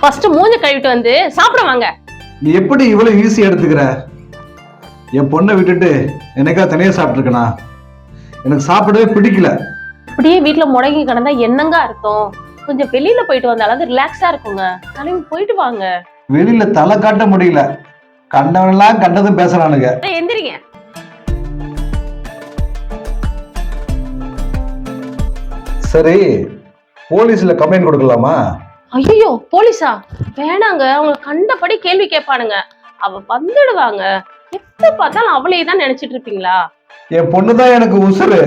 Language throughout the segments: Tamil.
ஃபர்ஸ்ட் மூஞ்ச கழுவிட்டு வந்து சாப்பிட வாங்க. நீ எப்படி இவ்வளவு ஈஸி எடுத்துக்கிற? என் பொண்ணை விட்டுட்டு எனக்கா தனியா சாப்பிட்டுருக்கனா? எனக்கு சாப்பிடவே பிடிக்கல. அப்படியே வீட்ல முடங்கி கிடந்தா என்னங்க அர்த்தம்? கொஞ்சம் வெளியில போயிட்டு வந்தாலும் ரிலாக்ஸா இருக்குங்க. கிளம்பி போயிட்டு வாங்க. வெளியில தலை காட்ட முடியல. கண்டவனெல்லாம் கண்டதும் பேசுறானுங்க. எந்திரிங்க. சரி போலீஸ்ல கம்ப்ளைண்ட் கொடுக்கலாமா? ஐயோ போலீஸா? வேணாங்க அவங்க கண்டபடி கேள்வி கேட்பானுங்க. அவ வந்துடுவாங்க. எப்ப பார்த்தாலும் அவளே தான் நினைச்சிட்டு இருப்பீங்களா? என் பொண்ணு தான் எனக்கு உசுரு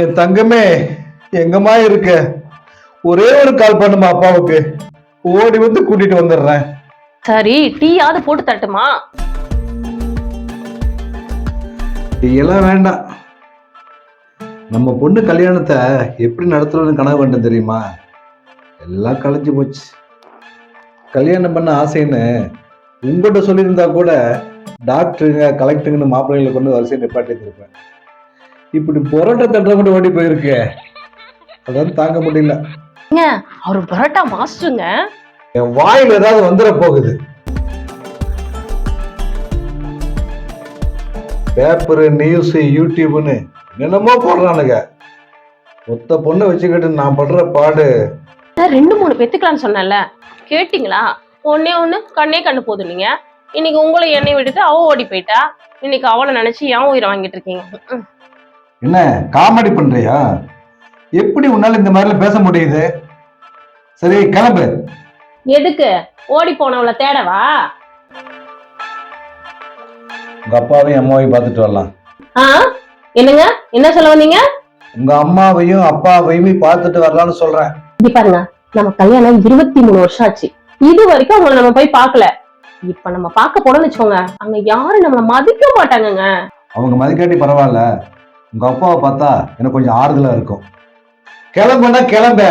என் தங்கமே எங்கம்மா இருக்க? ஒரே ஒரு கால் பண்ணுமா அப்பாவுக்கு? ஓடி வந்து கூட்டிட்டு வந்துடுறேன். சரி டீயாவது போட்டு தரட்டுமா எல்லாம் வேண்டாம். நம்ம பொண்ணு கல்யாணத்தை எப்படி நடத்துறோம்னு கனவு கண்டேன் தெரியுமா? எல்லாம் கலைஞ்சு போச்சு. கல்யாணம் பண்ண ஆசைன்னு உங்கள்கிட்ட சொல்லியிருந்தா கூட டாக்டருங்க கலெக்டருங்கன்னு மாப்பிள்ளைகளை கொண்டு வரிசையை நிப்பாட்டி இருப்பேன் இப்படி புரோட்டா தட்டுற கூட ஓடி போயிருக்கே. அதான் தாங்க முடியல. அவர் பரோட்டா மாஸ்டருங்க. என் வாயில் ஏதாவது வந்துட போகுது. பேப்பரு நியூஸ் யூடியூப்னு என்னமோ போடுறானுங்க. மொத்த பொண்ணை வச்சுக்கிட்டு நான் படுற பாடு நான் ரெண்டு மூணு பெத்துக்கலாம்னு சொன்னேன்ல. கேட்டிங்களா? ஒன்னே ஒண்ணு கண்ணே கண்ணு போதும் நீங்க. இன்னைக்கு உங்களை என்னை விட்டுட்டு அவ ஓடி போயிட்டா. இன்னைக்கு அவளை நினைச்சு ஏன் உயிரை வாங்கிட்டு இருக்கீங்க. என்ன காமெடி பண்றியா? எப்படி உன்னால இந்த மாதிரிலாம் பேச முடியுது? சரி கிளம்பு. எதுக்கு? ஓடி போனவளை தேடவா? உங்க அப்பாவையும் அம்மாவையும் பார்த்துட்டு வரலாம். ஆ? என்னங்க? என்ன சொல்ல வந்தீங்க? உங்க அம்மாவையும் அப்பாவையும் பார்த்துட்டு வரலாம்னு சொல்றேன். இங்க பாருங்க நம்ம கல்யாணம் இருபத்தி மூணு வருஷம் ஆச்சு. இது வரைக்கும் அவங்கள நம்ம போய் பார்க்கல. இப்ப நம்ம பார்க்க போனோம்னு வச்சுக்கோங்க அங்க யாரும் நம்மள மதிக்க மாட்டாங்கங்க. அவங்க மதிக்காட்டி பரவாயில்ல. உங்க அப்பாவை பார்த்தா எனக்கு கொஞ்சம் ஆறுதலா இருக்கும். கிளம்புனா கிளம்ப.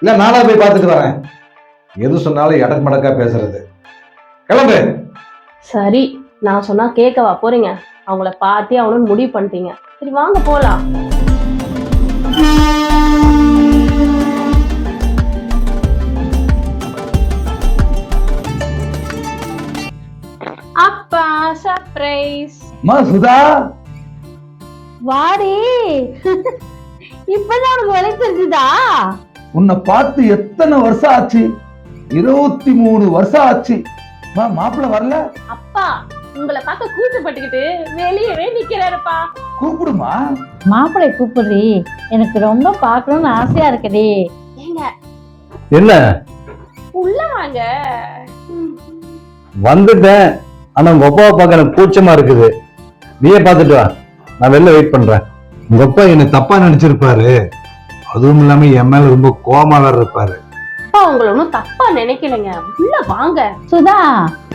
இல்ல நானா போய் பார்த்துட்டு வரேன். எது சொன்னாலும் எடக்கு மடக்கா பேசுறது. கிளம்பு. சரி நான் சொன்னா கேட்கவா போறீங்க. அவங்கள பார்த்தே அவனு முடிவு பண்ணிட்டீங்க. சரி வாங்க போலாம். சர்ப்ரைஸ் அம்மா சுதா? வாடி. இப்பதான் உனக்கு விலை தெரிஞ்சுதா? உன்னை பார்த்து எத்தனை வருஷம் ஆச்சு? இருபத்தி மூணு வருஷம் ஆச்சு. அம்மா, மாப்பிள்ளை வரல? அப்பா உங்களை பார்க்க கூச்சப்பட்டுக்கிட்டு வெளியவே நிக்கிறாருப்பா. கூப்பிடுமா? மாப்பிள்ளை கூப்பிடுறி. எனக்கு ரொம்ப பார்க்கணும்னு ஆசையா இருக்குடி. ஏங்க. என்ன? உள்ள வாங்க. வந்துட்டேன். ஆனா உங்க அப்பாவை பார்க்க எனக்கு கூச்சமா இருக்குது. நீயே பார்த்துட்டு வா. நான் வெளில வெயிட் பண்றேன். உங்க அப்பா என்ன தப்பா நினைச்சிருப்பாரு. அதுவும் இல்லாம என் மேல ரொம்ப கோவமா வேற இருப்பாரு. அப்பா உங்களை ஒன்றும் தப்பா நினைக்கலைங்க. உள்ள வாங்க. சுதா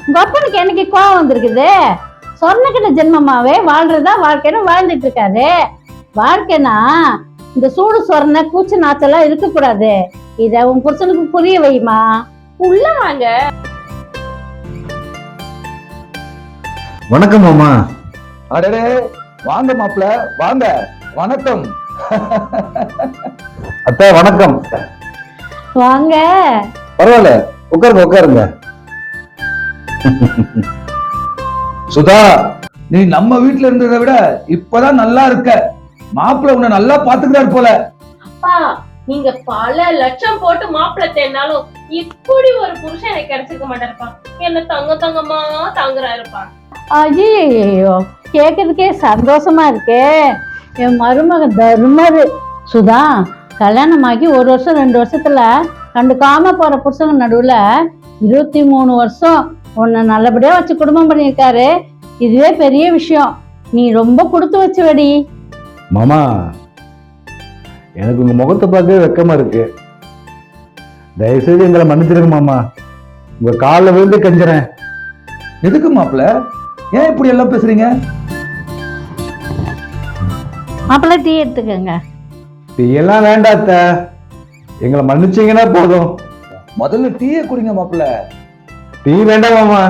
உங்க அப்பனுக்கு எனக்கு கோவம் வந்திருக்குது? சொர்ணக்கிட்ட ஜென்மமாவே வாழ்றதா வாழ்க்கைன்னு வாழ்ந்துட்டு இருக்காரு. வாழ்க்கைனா இந்த சூடு சொரண கூச்ச நாச்செல்லாம் இருக்கக்கூடாது. இத உன் புருஷனுக்கு புரிய வைமா? உள்ள வாங்க. வணக்கம் மாமா. அடடே வாங்க மாப்ள வாங்க. வணக்கம். அத்தா வணக்கம். வாங்க. பரவாயில்ல உட்காருங்க உட்காருங்க. சுதா. நீ நம்ம வீட்ல இருந்ததை விட இப்பதான் நல்லா இருக்க. மாப்பிள்ள உன்னை நல்லா பாத்துக்கிறாரு போல. அப்பா நீங்க பல லட்சம் போட்டு மாப்பிள்ளை தேடினாலும் இப்படி ஒரு புருஷன் எனக்கு கிடைச்சிருக்க மாட்டாருப்பா என்ன தங்க தங்கமா தாங்குறாருப்பா. ஐயோ கேட்கறதுக்கே சந்தோஷமா இருக்கே. என் மருமகன் தர்மரு. சுதா கல்யாணமாகி ஒரு வருஷம் ரெண்டு வருஷத்துல கண்டுக்காம போற புருஷங்க நடுவுல இருபத்தி மூணு வருஷம் உன்னை நல்லபடியா வச்சு குடும்பம் பண்ணியிருக்காரு. இதுவே பெரிய விஷயம். நீ ரொம்ப கொடுத்து வச்சுவடி. மாமா எனக்கு உங்க முகத்தை பார்க்கவே வெக்கமா இருக்கு. தயவுசெய்து எங்களை மன்னிச்சிருங்க மாமா. உங்க காலில் விழுந்து கெஞ்சுறேன். எதுக்கு மாப்பிள்ள? ஏன் இப்படி எல்லாம் பேசுறீங்க? மாப்பிள்ளை டீ எடுத்துக்கோங்க. டீ எல்லாம் வேண்டாத்த. எங்களை மன்னிச்சீங்கன்னா போதும். முதல்ல டீயை குடிங்க மாப்பிள்ள. டீ வேண்டாம் மாமா.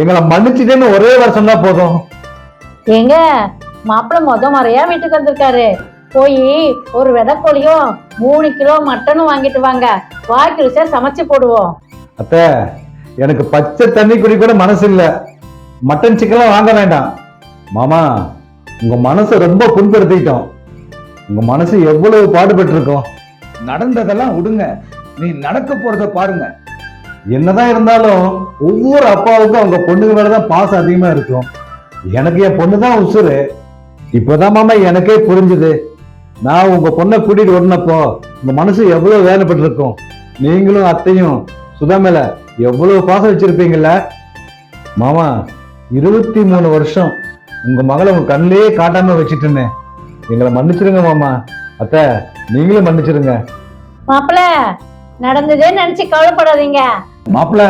எங்களை மன்னிச்சிட்டேன்னு ஒரே வருஷம் தான் போதும். ஏங்க மாப்பிள்ளை முத முறையா வீட்டுக்கு வந்திருக்காரு. போய் ஒரு விதை கோழியும் மூணு கிலோ மட்டனும் வாங்கிட்டு வாங்க. வாய்க்கு ருசியா சமைச்சு போடுவோம். அத்தை எனக்கு பச்சை தண்ணி குடி கூட மனசு இல்ல மட்டன் சிக்கன்லாம் வாங்க வேண்டாம். மாமா உங்க மனசை ரொம்ப புண்படுத்திட்டோம். உங்க மனசு எவ்வளவு பாடுபட்டு இருக்கோம் நடந்ததெல்லாம் விடுங்க. நீ நடக்க போறத பாருங்க. என்னதான் இருந்தாலும் ஒவ்வொரு அப்பாவுக்கும் அவங்க பொண்ணுங்க மேலதான் பாசம் அதிகமா இருக்கும். எனக்கு என் பொண்ணு தான் உசுரு இப்பதான் மாமா எனக்கே புரிஞ்சுது. நான் உங்க பொண்ணை கூட்டிட்டு வரனப்போ உங்க மனசு எவ்வளவு வேலைப்பட்டு இருக்கும் நீங்களும் அத்தையும் சுதா மேல எவ்வளவு பாசம் வச்சிருப்பீங்கல்ல? மாமா இருபத்தி மூணு வருஷம் உங்க மகளை உங்க கண்ணிலேயே காட்டாம வச்சுட்டுன்னு எங்களை மன்னிச்சிருங்க மாமா. அத்தை நீங்களும் மன்னிச்சிருங்க. மாப்பிள்ள நடந்ததே நினைச்சு கவலைப்படாதீங்க. மாப்பிள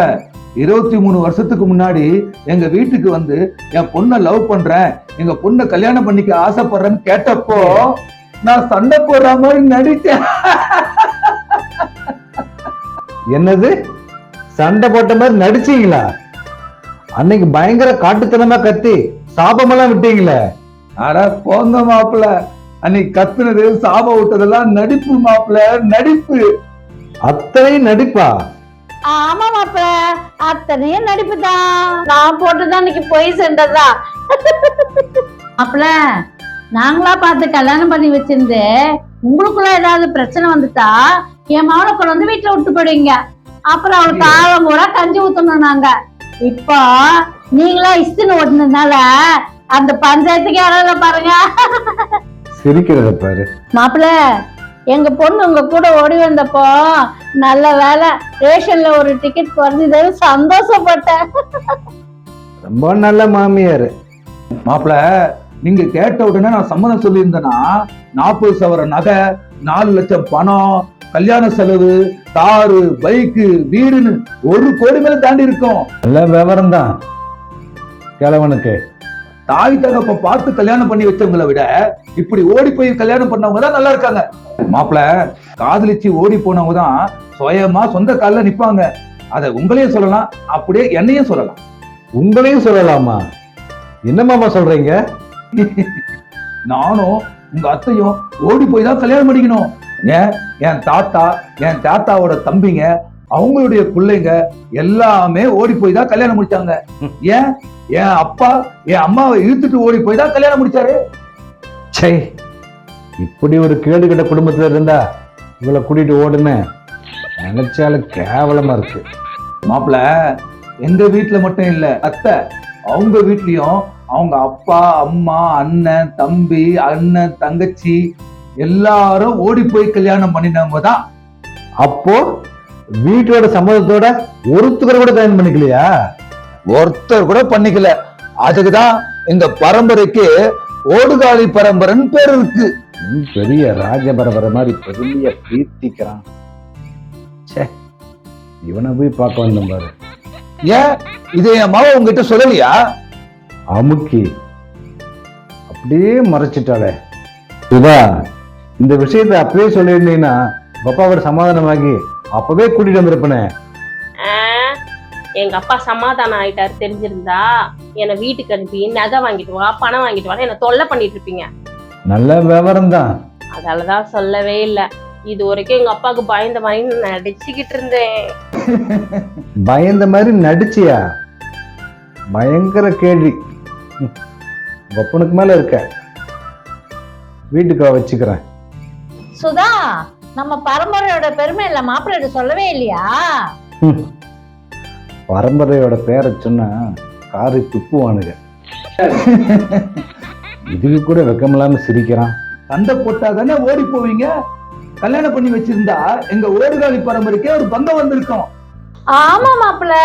இருபத்தி மூணு வருஷத்துக்கு முன்னாடி எங்க வீட்டுக்கு வந்து என் பொண்ணை லவ் பண்றேன் எங்க பொண்ணை கல்யாணம் பண்ணிக்க ஆசைப்படுறேன்னு கேட்டப்போ நான் சண்டை போடுற மாதிரி நடிச்சேன் என்னது? சண்டை போட்ட மாதிரி நடிச்சீங்களா? அன்னைக்கு பயங்கர காட்டுத்தனமா கத்தி சாபமெல்லாம் விட்டீங்களே. அட போங்க மாப்பிள. அன்னைக்கு கத்துனது சாபம் விட்டதெல்லாம் நடிப்பு மாப்பிள நடிப்பு. அத்தனையும் நடிப்பா? ஆமா மாப்பிள்ள அத்தனையும் நடிப்பு தான் நான் போட்டுதான் இன்னைக்கு போய் சென்றதா மாப்பிள்ள நாங்களா பார்த்து கல்யாணம் பண்ணி வச்சிருந்து உங்களுக்குள்ள ஏதாவது பிரச்சனை வந்துட்டா என் மகளை கொண்டு வந்து வீட்டுல விட்டு போயிடுவீங்க. அப்புறம் அவளுக்கு காலம் கூட கஞ்சி ஊத்தணும் நாங்க. இப்போ நீங்களா இஸ்துன்னு ஓட்டுனதுனால அந்த பஞ்சாயத்துக்கு இல்ல பாருங்க. சிரிக்கிறத பாரு. மாப்பிள்ள எங்க பொண்ணு உங்க கூட ஓடி வந்தப்போ நல்ல வேலை ரேஷன்ல ஒரு டிக்கெட் குறைஞ்சது சந்தோஷப்பட்டேன். ரொம்ப நல்ல மாமியார். மாப்பிள நீங்க கேட்ட உடனே நான் சம்மதம் சொல்லியிருந்தேன்னா நாற்பது சவர நகை நாலு லட்சம் பணம் கல்யாண செலவு காரு பைக்கு வீடுன்னு ஒரு கோடி மேல தாண்டி இருக்கும். நல்ல விவரம் தான் கிழவனுக்கு. தாய் தகப்ப பார்த்து கல்யாணம் பண்ணி வச்சவங்களை விட இப்படி ஓடி போய் கல்யாணம் பண்ணவங்க தான் நல்லா இருக்காங்க. மாப்பிள காதலிச்சு ஓடி போனவங்க தான் சுயமா சொந்த கால்ல நிப்பாங்க. அத உங்களையும் சொல்லலாம் அப்படியே என்னையும் சொல்லலாம். உங்களையும் சொல்லலாமா? என்ன மாமா சொல்றீங்க? நானும் உங்க அத்தையும் ஓடி போய் தான் கல்யாணம் பண்ணிக்கணும். ஏன்? என் தாத்தா என் தாத்தாவோட தம்பிங்க அவங்களுடைய பிள்ளைங்க எல்லாமே ஓடி போய் தான் கல்யாணம் முடிச்சாங்க. ஏன்? என் அப்பா என் அம்மாவை இழுத்துட்டு ஓடி போய் தான் கல்யாணம் முடிச்சாரு. சே இப்படி ஒரு கேடு கட்ட குடும்பத்துல இருந்தா இவளை கூட்டிட்டு ஓடுன்னு நினைச்சாலும் கேவலமா இருக்கு. மாப்பிள எங்க வீட்டுல மட்டும் இல்ல அத்தை அவங்க வீட்லயும் அவங்க அப்பா அம்மா அண்ணன் தம்பி அண்ணன் தங்கச்சி எல்லாரும் ஓடி போய் கல்யாணம் பண்ணினவங்க தான் அப்போ வீட்டோட சம்மதத்தோட ஒருத்தர் கூட கல்யாணம் பண்ணிக்கலையா? ஒருத்தர் கூட பண்ணிக்கல. அதுக்குதான் இந்த பரம்பரைக்கு ஓடுகாலி பரம்பரைன்னு பேர் இருக்கு. பெரிய ராஜபரபர மாதிரி பெரிய பிரீத்திக்கிறான் ச்சே இவனை போய் பார்க்க வந்தோம் பாரு. ஏன்? இதை என் மாவ உங்ககிட்ட சொல்லலையா? அமுக்கி அப்படியே மறைச்சிட்டாளே. சுதா இந்த விஷயத்தை அப்பவே சொல்லியிருந்தீங்கன்னா பப்பாவோட சமாதானமாகி அப்பவே கூட்டிட்டு வந்திருப்பனே. எங்க அப்பா சமாதானம் ஆயிட்டாரு தெரிஞ்சிருந்தா? என்னை வீட்டுக்கு அனுப்பி நகை வாங்கிட்டு வா பணம் வாங்கிட்டு வா என்ன தொல்லை பண்ணிட்டு இருப்பீங்க. நல்ல விவரம் தான். அதாலதான் சொல்லவே இல்ல. இது வரைக்கும் எங்க அப்பாவுக்கு பயந்த மாதிரி நடிச்சுக்கிட்டு இருந்தேன். பயந்த மாதிரி நடிச்சியா? பயங்கர கேள்வி. அப்பனுக்கு மேல இருக்க. வீட்டுக்கு வச்சுக்கிறேன். சுதா நம்ம பரம்பரையோட பெருமை இல்ல மாப்பிள்ளை சொல்லவே இல்லையா. பரம்பரையோட பேரை சொன்னா காரி துப்புவானுங்க. இதுக்கு கூட வெக்கமில்லாம சிரிக்கிறான். சண்டை போட்டா தானே ஓடி போவீங்க? கல்யாணம் பண்ணி வச்சிருந்தா எங்க ஓடுகாலி பரம்பரைக்கே ஒரு பங்கம் வந்திருக்கும். ஆமா மாப்பிள்ள.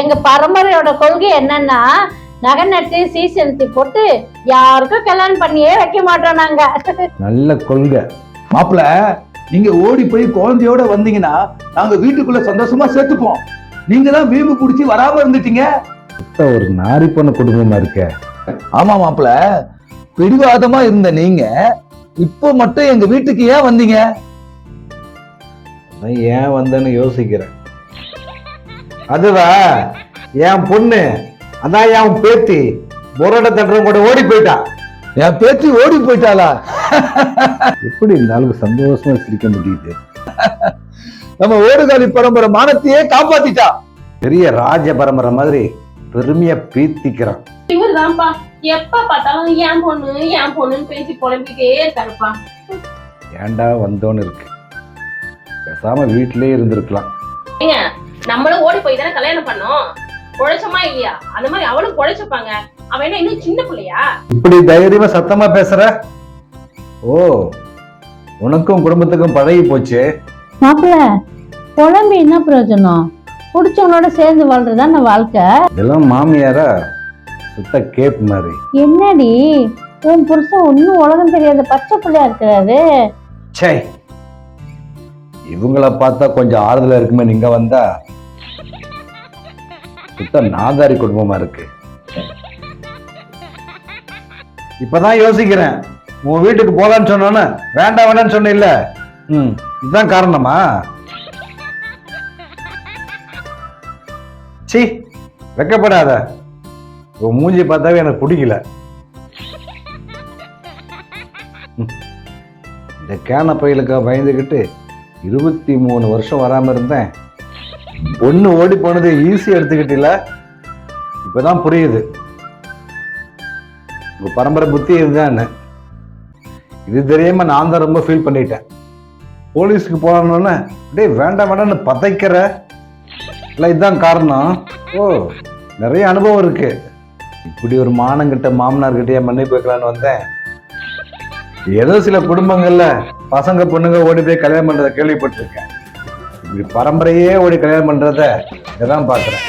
எங்க பரம்பரையோட கொள்கை என்னன்னா நகை நட்டு சீசனத்தி போட்டு யாருக்கும் கல்யாணம் பண்ணியே வைக்க மாட்டோம் நாங்க. நல்ல கொள்கை. மாப்பிள நீங்க ஓடி போய் குழந்தையோட வந்தீங்கன்னா நாங்க வீட்டுக்குள்ள சந்தோஷமா சேர்த்துப்போம். நீங்க தான் வீம்பு பிடிச்சி வராம இருந்துட்டீங்க. ஒரு நாரி பண்ண குடும்பமா இருக்க. ஆமா மாப்பிள பிடிவாதமா இருந்த நீங்க இப்போ மட்டும் எங்க வீட்டுக்கு ஏன் வந்தீங்க? ஏன் வந்தேன்னு யோசிக்கிறேன். அதுவா என் பொண்ணு அதான் என் பேத்தி பொரோட்டா தட்டுறவங்க கூட ஓடி போயிட்டா. என் பேத்தி ஓடி போயிட்டாளா? எப்படி இந்த ஆளுக்கு சந்தோஷமா சிரிக்க முடியுது. நம்ம ஓடுகாலி பரம்பரை மானத்தையே காப்பாத்திட்டா. பெரிய ராஜ பரம்பரை மாதிரி பெருமையா பீத்திக்கிறான். இவர் தான்ப்பா எப்ப பார்த்தாலும் என் பொண்ணு என் பொண்ணுன்னு பேசி புலம்பிட்டே இருக்காருப்பா. ஏன்டா வந்தோன்னு இருக்கு. பேசாம வீட்டிலே இருந்திருக்கலாம். ஏங்க நம்மளும் ஓடி போய் தானே கல்யாணம் பண்ணோம்? குழைச்சமா இல்லையா? அந்த மாதிரி அவளும் குழைச்சப்பாங்க அவன் என்ன இன்னும் சின்ன பிள்ளையா? இப்படி தைரியமா சத்தமா பேசுற? ஓ உனக்கும் குடும்பத்துக்கும் பழகி போச்சு. மாப்பிள்ள குழம்பு என்ன பிரயோஜனம்? பிடிச்சவனோட சேர்ந்து வாழ்றதுதான் வாழ்க்கை? இதெல்லாம் மாமியாரா? சுத்த கேப் மாதிரி. என்னடி உன் புருஷன் ஒன்னும் உலகம் தெரியாத பச்சை பிள்ளையா இருக்கிறாரு. ச்சே இவங்கள பார்த்தா கொஞ்சம் ஆறுதலா இருக்குமே நீங்க வந்தா. சுத்த நாதாரி குடும்பமா இருக்கு. இப்பதான் யோசிக்கிறேன். உன் வீட்டுக்கு போலான்னு சொன்னோன்னு வேண்டாம் வேண்டாம்னு சொன்ன இல்ல ம். இதுதான் காரணமா? சி வெக்கப்படாத. உன் மூஞ்சி பார்த்தாவே எனக்கு பிடிக்கல. இந்த கேன பயிலுக்கு பயந்துக்கிட்டு இருபத்தி மூணு வருஷம் வராம இருந்தேன். ஒண்ணு ஓடி போனது ஈஸி எடுத்துக்கிட்டில இப்பதான் புரியுது. உங்க பரம்பரை புத்தி இதுதான் இது தெரியாம நான் தான் ரொம்ப ஃபீல் பண்ணிட்டேன். போலீஸ்க்கு போனோன்னு டேய் வேண்டாம் வேண்டாம்னு பதைக்கிற. இல்லை இதுதான் காரணம். ஓ நிறைய அனுபவம் இருக்கு. இப்படி ஒரு மானங்கிட்ட மாமனார்கிட்டயே மன்னிப்பு வைக்கலான்னு வந்தேன். ஏதோ சில குடும்பங்கள்ல பசங்க பொண்ணுங்க ஓடி போய் கல்யாணம் பண்ணுறத கேள்விப்பட்டிருக்கேன். இப்படி பரம்பரையே ஓடி கல்யாணம் பண்றத இதான் பாக்குறேன்